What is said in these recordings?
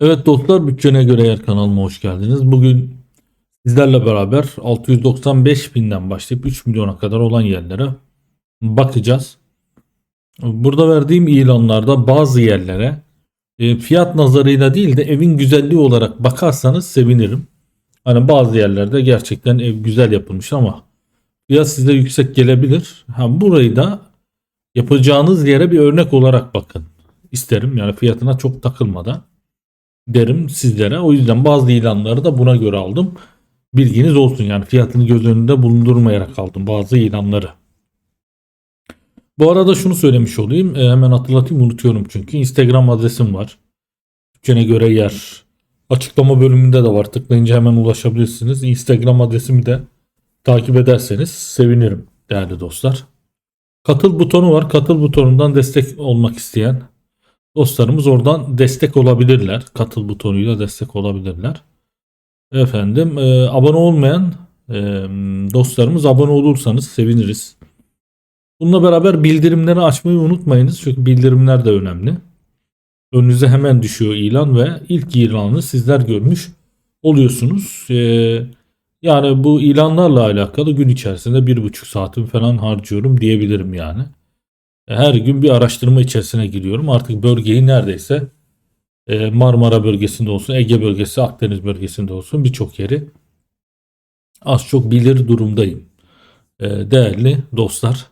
Evet dostlar bütçene göre yer kanalıma hoş geldiniz. Bugün sizlerle beraber 695 binden başlayıp 3 milyona kadar olan yerlere bakacağız. Burada verdiğim ilanlarda bazı yerlere e, fiyat nazarıyla değil de evin güzelliği olarak bakarsanız sevinirim. Hani bazı yerlerde gerçekten ev güzel yapılmış ama fiyat size yüksek gelebilir. Ha, burayı da yapacağınız yere bir örnek olarak bakın isterim. Yani fiyatına çok takılmadan derim sizlere. O yüzden bazı ilanları da buna göre aldım. Bilginiz olsun yani fiyatını göz önünde bulundurmayarak aldım bazı ilanları. Bu arada şunu söylemiş olayım. E, hemen hatırlatayım unutuyorum çünkü. Instagram adresim var. Bütçene göre yer. Açıklama bölümünde de var. Tıklayınca hemen ulaşabilirsiniz. Instagram adresimi de takip ederseniz sevinirim değerli dostlar. Katıl butonu var. Katıl butonundan destek olmak isteyen dostlarımız oradan destek olabilirler. Katıl butonuyla destek olabilirler. Efendim e, abone olmayan e, dostlarımız abone olursanız seviniriz. Bununla beraber bildirimleri açmayı unutmayınız. Çünkü bildirimler de önemli. Önünüze hemen düşüyor ilan ve ilk ilanı sizler görmüş oluyorsunuz. E, yani bu ilanlarla alakalı gün içerisinde bir buçuk saatimi falan harcıyorum diyebilirim yani. Her gün bir araştırma içerisine giriyorum. Artık bölgeyi neredeyse e, Marmara bölgesinde olsun, Ege bölgesi, Akdeniz bölgesinde olsun birçok yeri az çok bilir durumdayım. E, Değerli dostlar.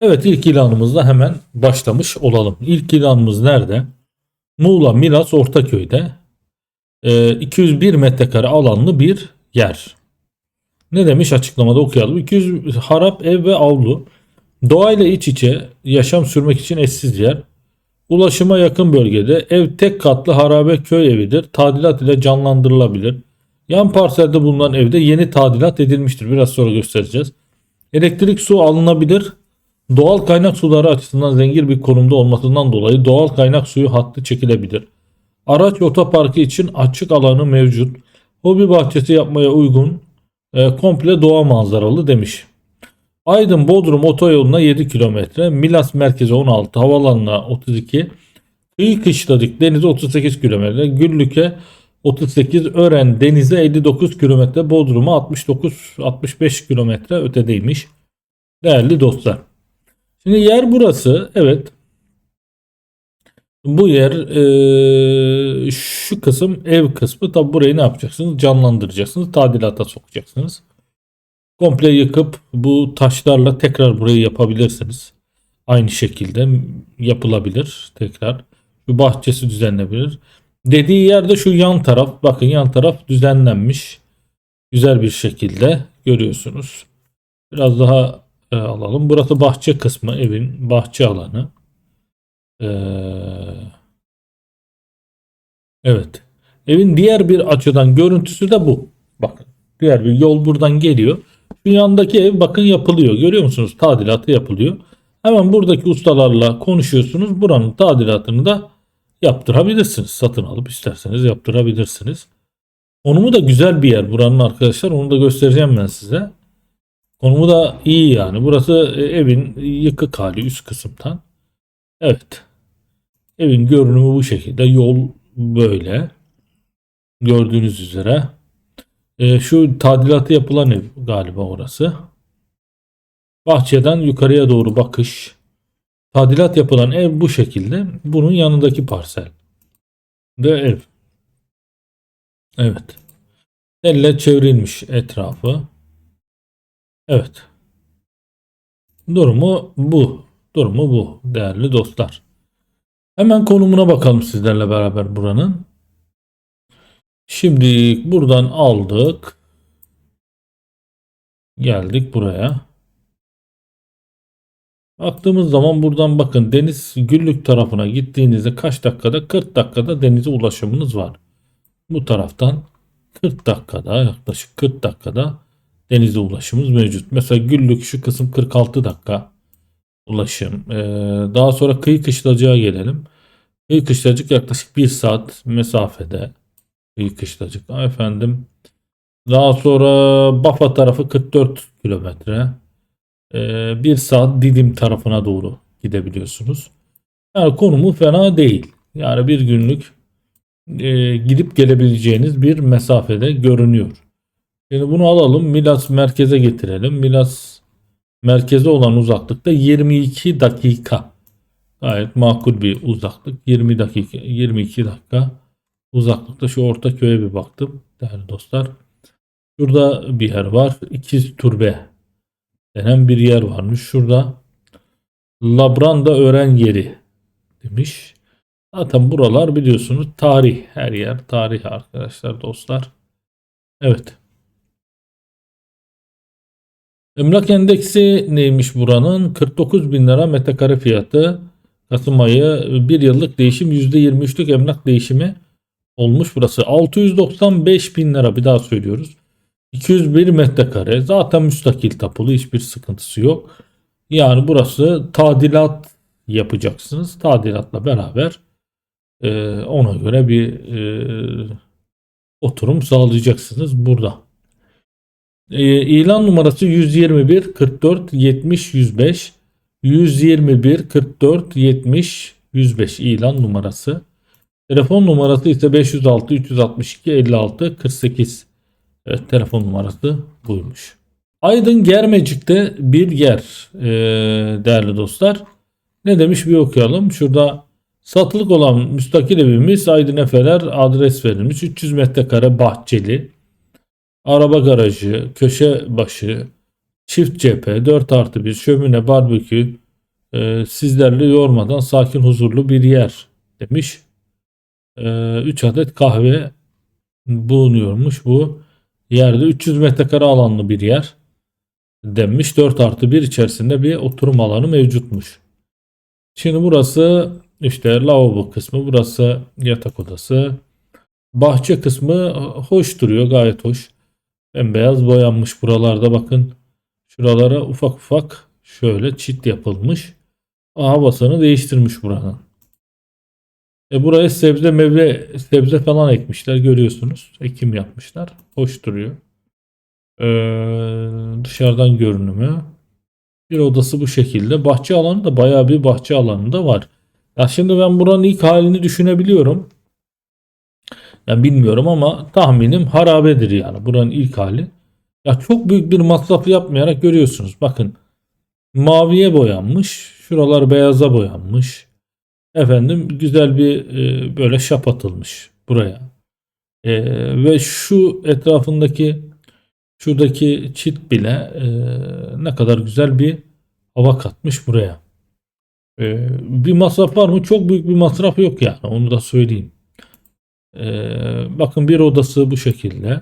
Evet ilk ilanımızla hemen başlamış olalım. İlk ilanımız nerede? Muğla Milas Ortaköy'de e, 201 metrekare alanlı bir yer. Ne demiş açıklamada okuyalım. 200 harap ev ve avlu. Doğayla iç içe yaşam sürmek için eşsiz yer. Ulaşıma yakın bölgede ev tek katlı harabe köy evidir. Tadilat ile canlandırılabilir. Yan parselde bulunan evde yeni tadilat edilmiştir. Biraz sonra göstereceğiz. Elektrik su alınabilir. Doğal kaynak suları açısından zengin bir konumda olmasından dolayı doğal kaynak suyu hattı çekilebilir. Araç otoparkı için açık alanı mevcut. Hobi bahçesi yapmaya uygun. E, komple doğa manzaralı demiş. Aydın Bodrum otoyoluna 7 kilometre, Milas merkeze 16, havalanına 32, Kıyı Kışladık denize 38 kilometre, Güllük'e 38, Ören denize 59 kilometre, Bodrum'a 69-65 kilometre ötedeymiş. Değerli dostlar. Şimdi yer burası. Evet. Bu yer eee, şu kısım ev kısmı. Tabi burayı ne yapacaksınız? Canlandıracaksınız. Tadilata sokacaksınız. Komple yıkıp bu taşlarla tekrar burayı yapabilirsiniz. Aynı şekilde yapılabilir tekrar. Şu bahçesi düzenlenebilir. Dediği yerde şu yan taraf. Bakın yan taraf düzenlenmiş. Güzel bir şekilde görüyorsunuz. Biraz daha e, alalım. Burası bahçe kısmı. Evin bahçe alanı. Ee, evet. Evin diğer bir açıdan görüntüsü de bu. Bakın. Diğer bir yol buradan geliyor. Şu yandaki ev bakın yapılıyor. Görüyor musunuz? Tadilatı yapılıyor. Hemen buradaki ustalarla konuşuyorsunuz. Buranın tadilatını da yaptırabilirsiniz. Satın alıp isterseniz yaptırabilirsiniz. Konumu da güzel bir yer buranın arkadaşlar. Onu da göstereceğim ben size. Konumu da iyi yani. Burası e, evin yıkık hali üst kısımdan. Evet. Evin görünümü bu şekilde. Yol böyle. Gördüğünüz üzere. E, şu tadilatı yapılan ev galiba orası. Bahçeden yukarıya doğru bakış. Tadilat yapılan ev bu şekilde. Bunun yanındaki parsel. De ev. Evet. Elle çevrilmiş etrafı. Evet. Durumu bu. Durumu bu değerli dostlar. Hemen konumuna bakalım sizlerle beraber buranın. Şimdi buradan aldık. Geldik buraya. Baktığımız zaman buradan bakın deniz güllük tarafına gittiğinizde kaç dakikada 40 dakikada denize ulaşımınız var. Bu taraftan 40 dakikada yaklaşık 40 dakikada denize ulaşımımız mevcut. Mesela güllük şu kısım 46 dakika ulaşım. Ee, daha sonra kıyı kışlacığa gelelim. Kıyı kışlacık yaklaşık 1 saat mesafede. Kıyı kışlacık. Efendim. Daha sonra Bafa tarafı 44 kilometre. Ee, 1 saat Didim tarafına doğru gidebiliyorsunuz. Yani konumu fena değil. Yani bir günlük e, gidip gelebileceğiniz bir mesafede görünüyor. Şimdi bunu alalım. Milas merkeze getirelim. Milas merkeze olan uzaklıkta 22 dakika. Gayet makul bir uzaklık. 20 dakika, 22 dakika uzaklıkta şu orta köye bir baktım değerli dostlar. Şurada bir yer var. İkiz Turbe denen bir yer varmış. Şurada Labranda öğren yeri demiş. Zaten buralar biliyorsunuz tarih. Her yer tarih arkadaşlar dostlar. Evet. Emlak endeksi neymiş buranın? 49 bin lira metrekare fiyatı. Kasım ayı bir yıllık değişim %23'lük emlak değişimi olmuş burası. 695 bin lira bir daha söylüyoruz. 201 metrekare zaten müstakil tapulu hiçbir sıkıntısı yok. Yani burası tadilat yapacaksınız. Tadilatla beraber e, ona göre bir e, oturum sağlayacaksınız burada. E, ilan numarası 121 44 70 105 121 44 70 105 ilan numarası. Telefon numarası ise 506 362 56 48. Evet, telefon numarası buymuş. Aydın Germecik'te bir yer e, değerli dostlar. Ne demiş bir okuyalım. Şurada satılık olan müstakil evimiz Aydın Efeler adres verilmiş. 300 metrekare bahçeli. Araba garajı, köşe başı, çift cephe, 4 artı 1, şömine, barbekü, e, sizlerle yormadan sakin huzurlu bir yer demiş. 3 adet kahve bulunuyormuş bu yerde. 300 metrekare alanlı bir yer denmiş. 4 artı 1 içerisinde bir oturum alanı mevcutmuş. Şimdi burası işte lavabo kısmı. Burası yatak odası. Bahçe kısmı hoş duruyor. Gayet hoş. Bembeyaz boyanmış buralarda bakın. Şuralara ufak ufak şöyle çit yapılmış. Havasını değiştirmiş buranın. E buraya sebze meyve sebze falan ekmişler görüyorsunuz. Ekim yapmışlar. Hoş duruyor. Ee, dışarıdan görünümü. Bir odası bu şekilde. Bahçe alanı da bayağı bir bahçe alanı da var. Ya şimdi ben buranın ilk halini düşünebiliyorum. Yani bilmiyorum ama tahminim harabedir yani buranın ilk hali. Ya çok büyük bir masraf yapmayarak görüyorsunuz. Bakın maviye boyanmış. Şuralar beyaza boyanmış. Efendim güzel bir e, böyle şap atılmış buraya. E, ve şu etrafındaki şuradaki çit bile e, ne kadar güzel bir hava katmış buraya. E, bir masraf var mı? Çok büyük bir masraf yok yani onu da söyleyeyim. E, bakın bir odası bu şekilde.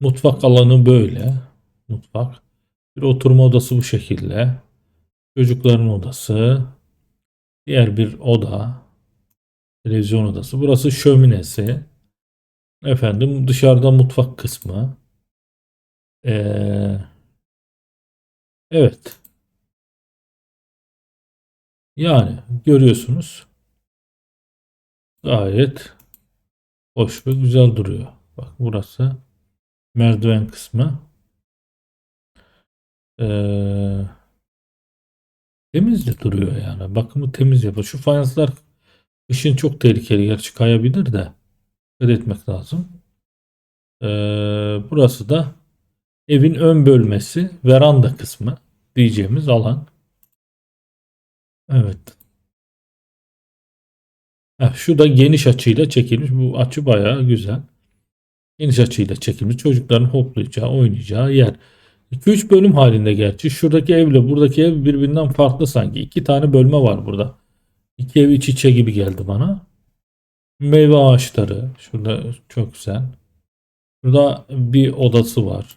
Mutfak alanı böyle. Mutfak. Bir oturma odası bu şekilde. Çocukların odası. Diğer bir oda. Televizyon odası. Burası şöminesi. Efendim dışarıda mutfak kısmı. Ee, evet. Yani görüyorsunuz. Gayet hoş ve güzel duruyor. Bak burası merdiven kısmı. Ee, Temiz duruyor yani. Bakımı temiz yapıyor. Şu fayanslar kışın çok tehlikeli. Gerçi kayabilir de. Dikkat etmek lazım. Ee, burası da evin ön bölmesi. Veranda kısmı diyeceğimiz alan. Evet. Heh, şu da geniş açıyla çekilmiş. Bu açı bayağı güzel. Geniş açıyla çekilmiş. Çocukların hoplayacağı, oynayacağı yer. 2-3 bölüm halinde gerçi. Şuradaki evle buradaki ev birbirinden farklı sanki. İki tane bölme var burada. İki ev iç içe gibi geldi bana. Meyve ağaçları. Şurada çok güzel. Burada bir odası var.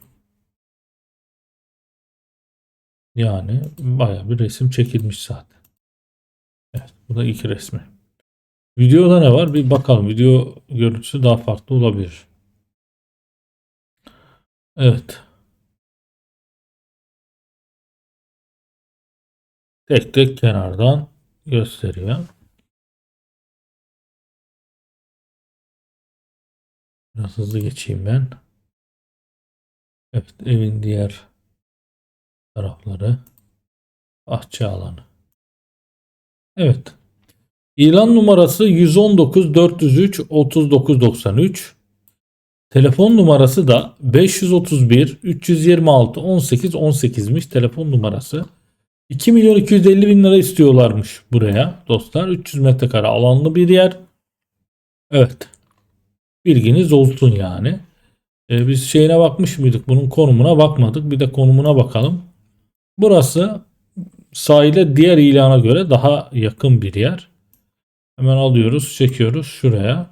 Yani baya bir resim çekilmiş zaten. Evet bu da iki resmi. Videoda ne var? Bir bakalım. Video görüntüsü daha farklı olabilir. Evet. Tek tek kenardan gösteriyor. Biraz hızlı geçeyim ben. Evet evin diğer tarafları bahçe alanı. Evet. İlan numarası 119 403 39 93. Telefon numarası da 531 326 18 18'miş telefon numarası. 2 milyon 250 bin lira istiyorlarmış buraya dostlar. 300 metrekare alanlı bir yer. Evet. Bilginiz olsun yani. Ee, biz şeyine bakmış mıydık? Bunun konumuna bakmadık. Bir de konumuna bakalım. Burası sahile diğer ilana göre daha yakın bir yer. Hemen alıyoruz, çekiyoruz şuraya.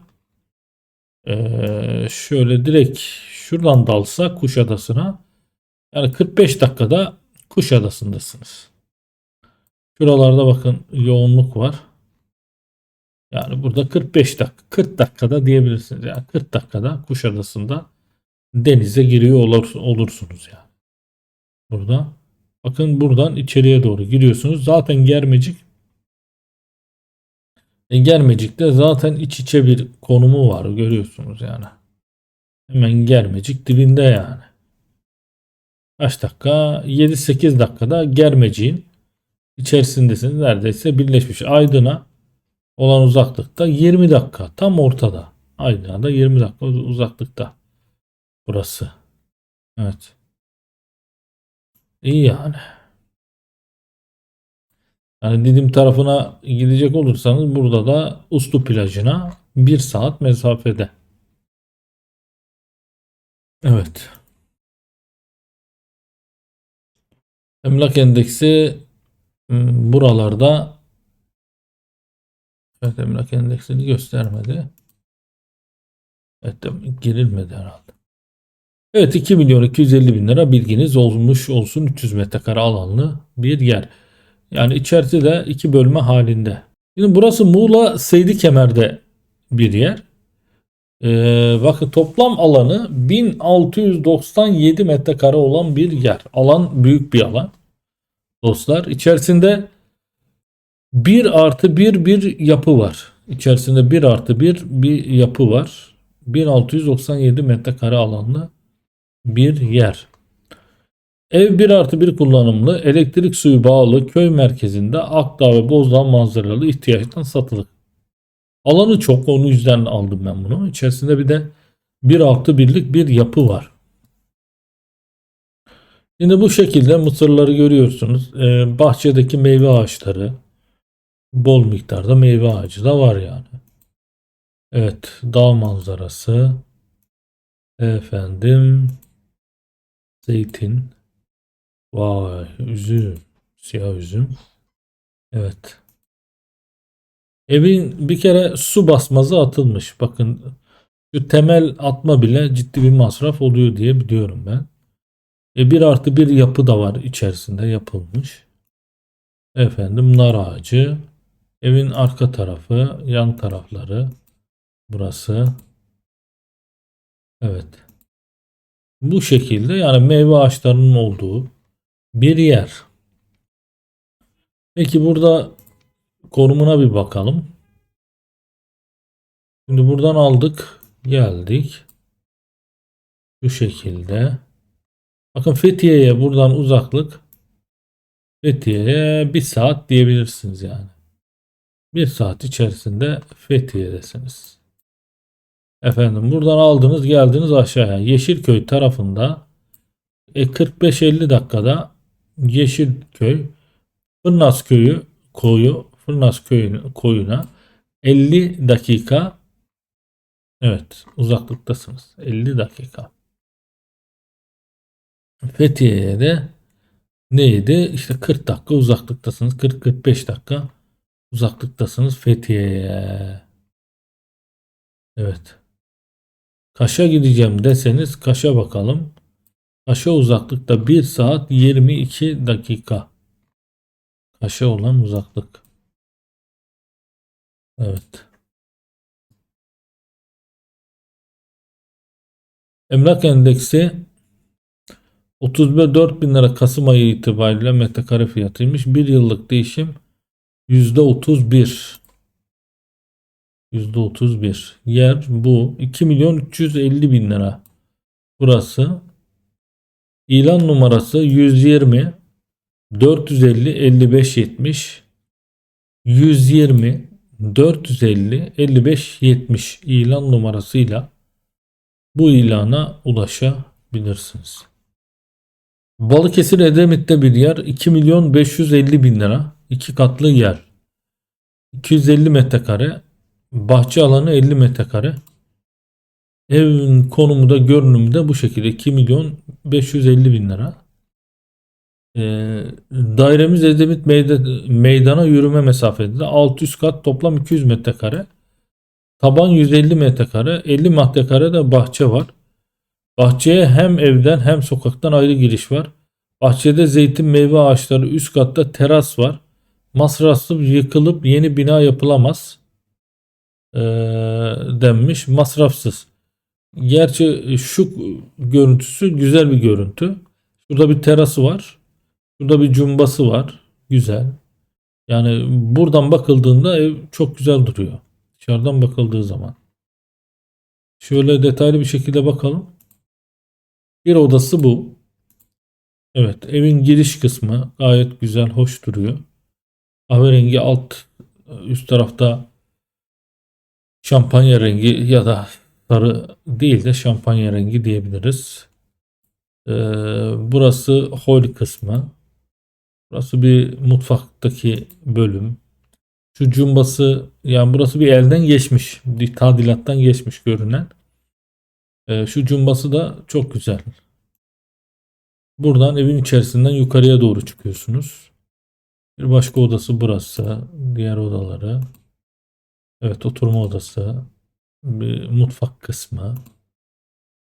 Ee, şöyle direkt şuradan dalsa Kuşadası'na yani 45 dakikada Kuşadası'ndasınız. Şuralarda bakın yoğunluk var. Yani burada 45 dakika 40 dakikada diyebilirsiniz. Yani 40 dakikada Kuşadası'nda denize giriyor olur, olursunuz yani. Burada bakın buradan içeriye doğru giriyorsunuz. Zaten Germecik e, Germecik'te zaten iç içe bir konumu var görüyorsunuz yani. Hemen Germecik dibinde yani. Kaç dakika? 7-8 dakikada Germecik'in içerisindesiniz. Neredeyse birleşmiş. Aydın'a olan uzaklıkta 20 dakika. Tam ortada. Aydın'a da 20 dakika uzaklıkta. Burası. Evet. İyi yani. Yani Didim tarafına gidecek olursanız burada da Uslu plajına 1 saat mesafede. Evet. Emlak endeksi buralarda Evet emlak endeksini göstermedi. Evet girilmedi herhalde. Evet 2 milyon 250 bin lira bilginiz olmuş olsun 300 metrekare alanlı bir yer. Yani içerisi de iki bölme halinde. Şimdi burası Muğla Seydi Kemer'de bir yer. Ee, bakın toplam alanı 1697 metrekare olan bir yer. Alan büyük bir alan. Dostlar içerisinde 1 artı 1 bir yapı var. İçerisinde 1 artı 1 bir yapı var. 1697 metrekare alanlı bir yer. Ev 1 artı 1 kullanımlı, elektrik suyu bağlı köy merkezinde Akdağ ve Bozdağ manzaralı ihtiyaçtan satılık. Alanı çok onun yüzden aldım ben bunu. İçerisinde bir de 1 artı 1'lik bir yapı var. Şimdi bu şekilde mısırları görüyorsunuz. Ee, bahçedeki meyve ağaçları bol miktarda meyve ağacı da var yani. Evet dağ manzarası efendim zeytin Vay üzüm. Siyah üzüm. Evet. Evin bir kere su basmazı atılmış. Bakın şu temel atma bile ciddi bir masraf oluyor diye biliyorum ben. E bir artı bir yapı da var içerisinde yapılmış. Efendim nar ağacı. Evin arka tarafı, yan tarafları. Burası. Evet. Bu şekilde yani meyve ağaçlarının olduğu bir yer. Peki burada konumuna bir bakalım. Şimdi buradan aldık. Geldik. Şu şekilde. Bakın Fethiye'ye buradan uzaklık Fethiye'ye bir saat diyebilirsiniz yani. Bir saat içerisinde Fethiye'desiniz. Efendim buradan aldınız geldiniz aşağıya. Yeşilköy tarafında e, 45-50 dakikada Yeşilköy Fırnas köyü koyu Fırnas köyüne, koyuna 50 dakika evet uzaklıktasınız 50 dakika Fethiye'ye de neydi işte 40 dakika uzaklıktasınız 40-45 dakika uzaklıktasınız Fethiye'ye evet Kaş'a gideceğim deseniz Kaş'a bakalım Kaş'a uzaklıkta 1 saat 22 dakika. Kaş'a olan uzaklık. Evet. Emlak endeksi 34 bin lira Kasım ayı itibariyle metrekare fiyatıymış. Bir yıllık değişim %31. %31. Yer bu. 2 milyon 350 bin lira. Burası. İlan numarası 120 450 55 70 120 450 55 70 ilan numarasıyla bu ilana ulaşabilirsiniz. Balıkesir Edemit'te bir yer 2 milyon 550 bin lira. 2 katlı yer. 250 metrekare. Bahçe alanı 50 metrekare. Evin konumu da görünümü de bu şekilde 2 milyon 550 bin lira. Ee, dairemiz Edemit meyda- meydana yürüme mesafede 600 kat toplam 200 metrekare. Taban 150 metrekare 50 metrekare de bahçe var. Bahçeye hem evden hem sokaktan ayrı giriş var. Bahçede zeytin meyve ağaçları üst katta teras var. Masrafsız yıkılıp yeni bina yapılamaz ee, denmiş. Masrafsız. Gerçi şu görüntüsü güzel bir görüntü. Şurada bir terası var. Şurada bir cumbası var. Güzel. Yani buradan bakıldığında ev çok güzel duruyor. Dışarıdan bakıldığı zaman. Şöyle detaylı bir şekilde bakalım. Bir odası bu. Evet, evin giriş kısmı gayet güzel, hoş duruyor. Kahverengi alt üst tarafta şampanya rengi ya da sarı değil de şampanya rengi diyebiliriz. Ee, burası hol kısmı. Burası bir mutfaktaki bölüm. Şu cumbası yani burası bir elden geçmiş. Bir tadilattan geçmiş görünen. Ee, şu cumbası da çok güzel. Buradan evin içerisinden yukarıya doğru çıkıyorsunuz. Bir başka odası burası. Diğer odaları. Evet oturma odası. Bir mutfak kısmı.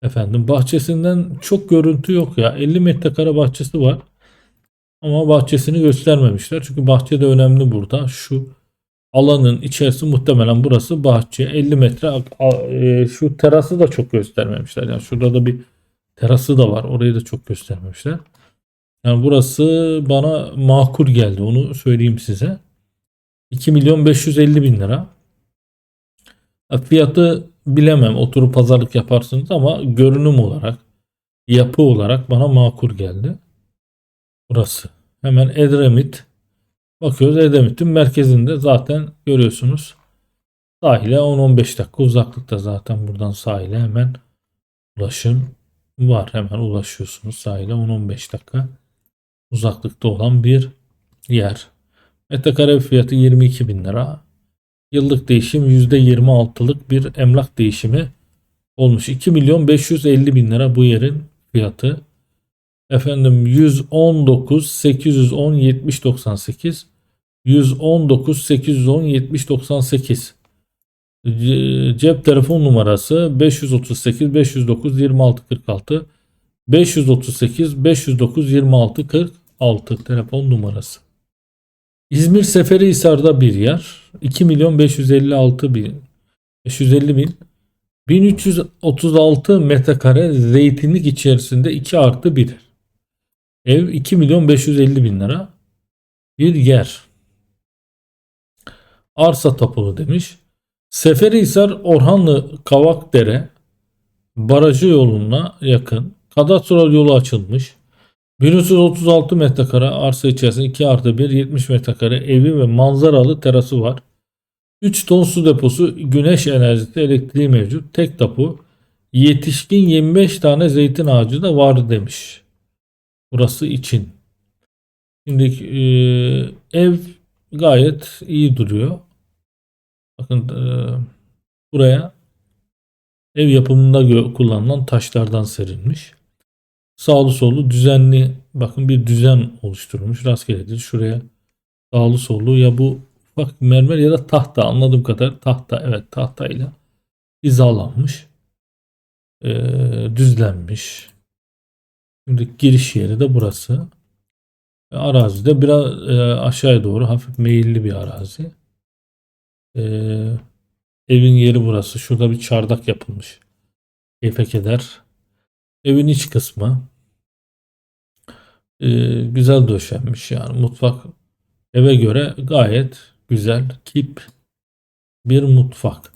Efendim bahçesinden çok görüntü yok ya. 50 metrekare bahçesi var. Ama bahçesini göstermemişler. Çünkü bahçe de önemli burada. Şu alanın içerisi muhtemelen burası bahçe. 50 metre e, şu terası da çok göstermemişler. Yani şurada da bir terası da var. Orayı da çok göstermemişler. Yani burası bana makul geldi. Onu söyleyeyim size. 2 milyon 550 bin lira. Fiyatı bilemem. Oturup pazarlık yaparsınız ama görünüm olarak, yapı olarak bana makul geldi. Burası. Hemen Edremit. Bakıyoruz Edremit'in merkezinde zaten görüyorsunuz. Sahile 10-15 dakika uzaklıkta zaten buradan sahile hemen ulaşım var. Hemen ulaşıyorsunuz sahile 10-15 dakika uzaklıkta olan bir yer. Metrekare fiyatı 22 bin lira. Yıllık değişim %26'lık bir emlak değişimi olmuş. 2 milyon 550 bin lira bu yerin fiyatı. Efendim 119 810 70 98 119 810 70 98 Ce- cep telefon numarası 538 509 26 46 538 509 26 46 telefon numarası. İzmir Seferihisar'da bir yer. 2 milyon 556 bin 550 bin 1336 metrekare zeytinlik içerisinde 2 artı 1. Ev 2 milyon 550 bin lira. Bir yer. Arsa tapulu demiş. Seferihisar Orhanlı Kavakdere barajı yoluna yakın kadastral yolu açılmış. 1336 metrekare arsa içerisinde 2 artı 1 70 metrekare evi ve manzaralı terası var. 3 ton su deposu güneş enerjisi elektriği mevcut. Tek tapu. Yetişkin 25 tane zeytin ağacı da var demiş. Burası için. Şimdi e, ev gayet iyi duruyor. Bakın e, buraya ev yapımında kullanılan taşlardan serilmiş. Sağlı sollu düzenli bakın bir düzen oluşturulmuş. Rastgele değil. Şuraya sağlı sollu ya bu ufak mermer ya da tahta anladığım kadar tahta evet tahtayla hizalanmış. E, düzlenmiş. Şimdi giriş yeri de burası. E, Arazide biraz e, aşağıya doğru hafif meyilli bir arazi. E, evin yeri burası. Şurada bir çardak yapılmış. Keyfe keder. Evin iç kısmı. E, güzel döşenmiş yani. Mutfak eve göre gayet güzel. Kip bir mutfak.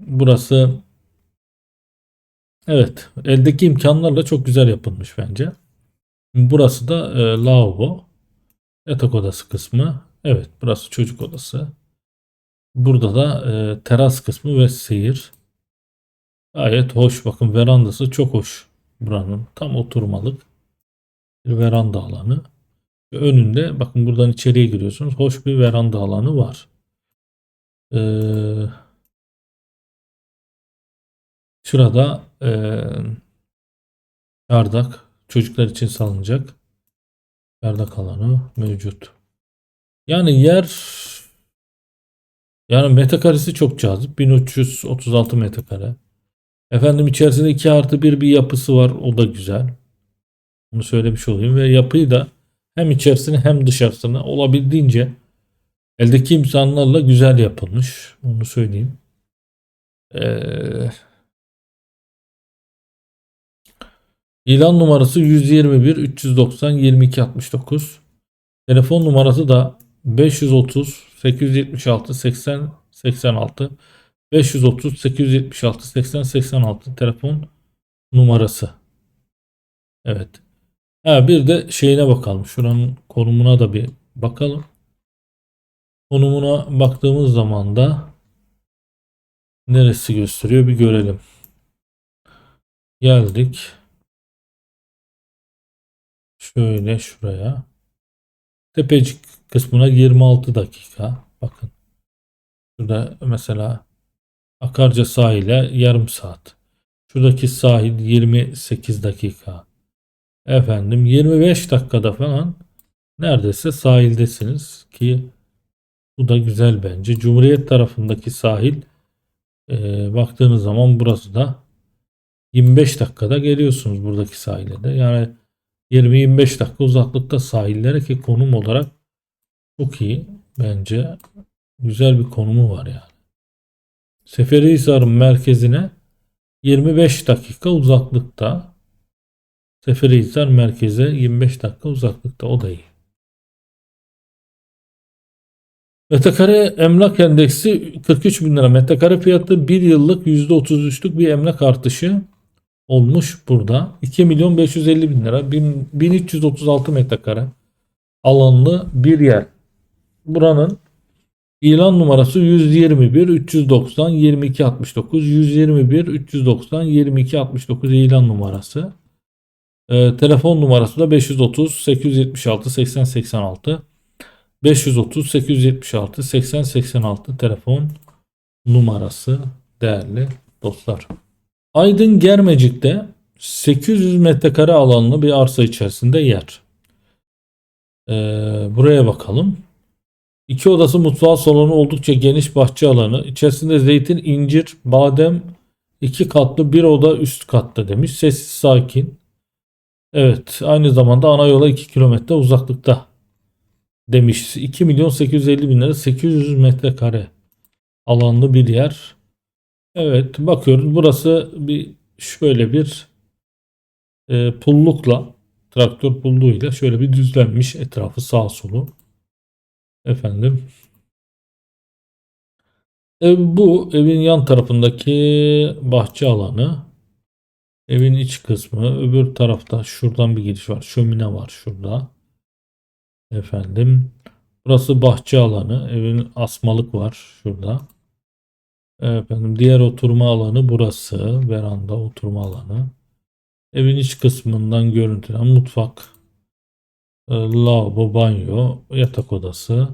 Burası Evet, eldeki imkanlarla çok güzel yapılmış bence. Burası da e, lavabo. Yatak odası kısmı. Evet, burası çocuk odası. Burada da e, teras kısmı ve seyir. Gayet hoş. Bakın verandası çok hoş. Buranın tam oturmalık bir veranda alanı. Ve Önünde bakın buradan içeriye giriyorsunuz. Hoş bir veranda alanı var. Ee, şurada e, çardak çocuklar için salınacak çardak alanı mevcut. Yani yer yani metrekaresi çok cazip. 1336 metrekare. Efendim içerisinde 2 artı 1 bir yapısı var. O da güzel. Bunu söylemiş olayım. Ve yapıyı da hem içerisini hem dışarısını olabildiğince eldeki imkanlarla güzel yapılmış. Onu söyleyeyim. Ee, ilan numarası 121 390 22 69. Telefon numarası da 530 876 80 86 530 876 80 86 telefon numarası. Evet. Ha, bir de şeyine bakalım. Şuranın konumuna da bir bakalım. Konumuna baktığımız zaman da neresi gösteriyor bir görelim. Geldik. Şöyle şuraya. Tepecik kısmına 26 dakika. Bakın. Şurada mesela Akarca sahile yarım saat. Şuradaki sahil 28 dakika. Efendim 25 dakikada falan neredeyse sahildesiniz ki bu da güzel bence. Cumhuriyet tarafındaki sahil e, baktığınız zaman burası da 25 dakikada geliyorsunuz buradaki sahile de. Yani 20-25 dakika uzaklıkta sahillere ki konum olarak çok iyi bence. Güzel bir konumu var yani. Seferihisar'ın merkezine 25 dakika uzaklıkta. Seferihisar merkeze 25 dakika uzaklıkta. O da iyi. Metrekare emlak endeksi 43 bin lira. Metrekare fiyatı 1 yıllık %33'lük bir emlak artışı olmuş burada. 2 milyon 550 bin lira. 1000 1336 metrekare alanlı bir yer. Buranın ilan numarası 121 390 22 69 121 390 22 69 ilan numarası. Ee, telefon numarası da 530 876 80 86 530 876 80 86 telefon numarası değerli dostlar. Aydın Germecik'te 800 metrekare alanlı bir arsa içerisinde yer. Ee, buraya bakalım. İki odası mutfağı salonu oldukça geniş bahçe alanı. İçerisinde zeytin, incir, badem, iki katlı bir oda üst katta demiş. Sessiz sakin. Evet aynı zamanda ana yola 2 kilometre uzaklıkta demiş. 2 milyon 850 bin lira 800 metrekare alanlı bir yer. Evet bakıyoruz burası bir şöyle bir e, pullukla traktör pulluğuyla şöyle bir düzlenmiş etrafı sağ solu. Efendim. Ev bu evin yan tarafındaki bahçe alanı. Evin iç kısmı. Öbür tarafta şuradan bir giriş var. Şömine var şurada. Efendim. Burası bahçe alanı. Evin asmalık var şurada. Efendim diğer oturma alanı burası. Veranda oturma alanı. Evin iç kısmından görüntülen mutfak, e, lavabo, banyo, yatak odası.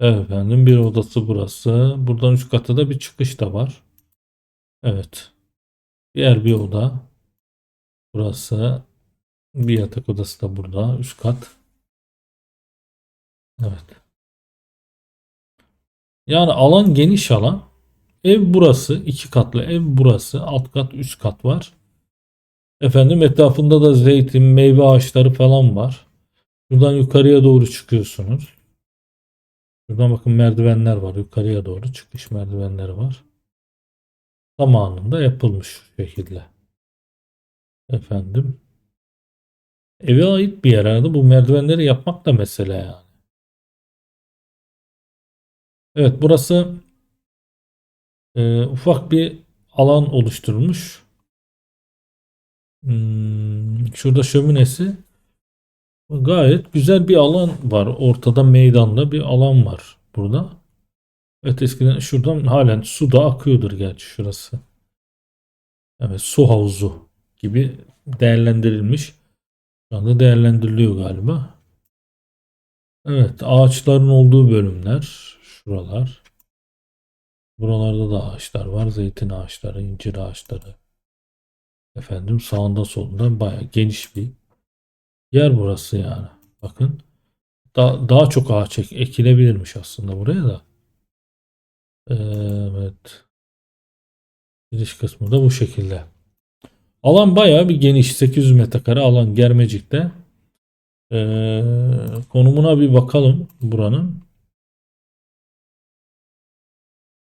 Efendim bir odası burası. Buradan üst kata da bir çıkış da var. Evet. Diğer bir oda. Burası. Bir yatak odası da burada. Üst kat. Evet. Yani alan geniş alan. Ev burası. iki katlı ev burası. Alt kat üst kat var. Efendim etrafında da zeytin, meyve ağaçları falan var. Buradan yukarıya doğru çıkıyorsunuz. Şuradan bakın merdivenler var. Yukarıya doğru çıkış merdivenleri var. Zamanında yapılmış şu şekilde. Efendim. Eve ait bir yer herhalde. Bu merdivenleri yapmak da mesele yani. Evet burası e, ufak bir alan oluşturulmuş. Hmm, şurada şöminesi gayet güzel bir alan var. Ortada meydanda bir alan var burada. Evet eskiden şuradan halen su da akıyordur gerçi şurası. Evet su havuzu gibi değerlendirilmiş. Şu anda değerlendiriliyor galiba. Evet ağaçların olduğu bölümler. Şuralar. Buralarda da ağaçlar var. Zeytin ağaçları, incir ağaçları. Efendim sağında solunda bayağı geniş bir yer burası yani. Bakın. Da- daha çok ağaç ek- ekilebilirmiş aslında buraya da. Evet. Giriş kısmı da bu şekilde. Alan bayağı bir geniş. 800 metrekare alan Germecik'te. Ee, konumuna bir bakalım buranın.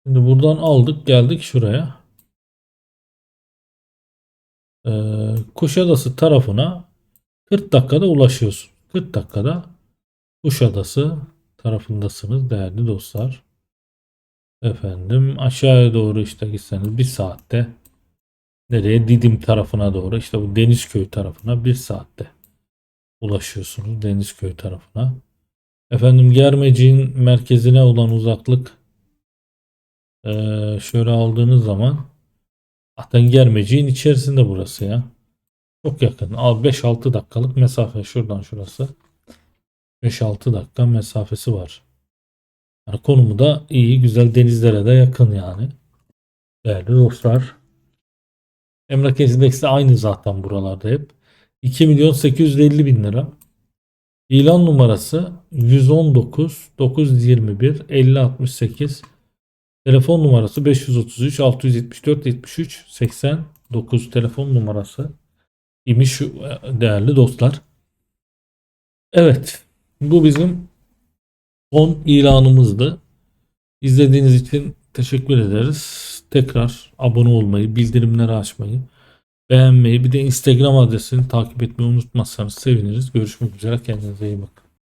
Şimdi buradan aldık geldik şuraya. Ee, Kuşadası tarafına 40 dakikada ulaşıyorsun. 40 dakikada Kuşadası tarafındasınız değerli dostlar. Efendim aşağıya doğru işte gitseniz bir saatte nereye Didim tarafına doğru işte bu Denizköy tarafına bir saatte ulaşıyorsunuz Denizköy tarafına. Efendim Germecik'in merkezine olan uzaklık eee, şöyle aldığınız zaman zaten Germecik'in içerisinde burası ya. Çok yakın. Al 5-6 dakikalık mesafe şuradan şurası. 5-6 dakika mesafesi var. Yani konumu da iyi, güzel denizlere de yakın yani. Değerli dostlar. Emlak endeksi aynı zaten buralarda hep. 2 milyon 850 bin lira. İlan numarası 119 921 50 68. Telefon numarası 533 674 73 89 telefon numarası imiş değerli dostlar. Evet. Bu bizim son ilanımızdı. İzlediğiniz için teşekkür ederiz. Tekrar abone olmayı, bildirimleri açmayı, beğenmeyi, bir de Instagram adresini takip etmeyi unutmazsanız seviniriz. Görüşmek üzere. Kendinize iyi bakın.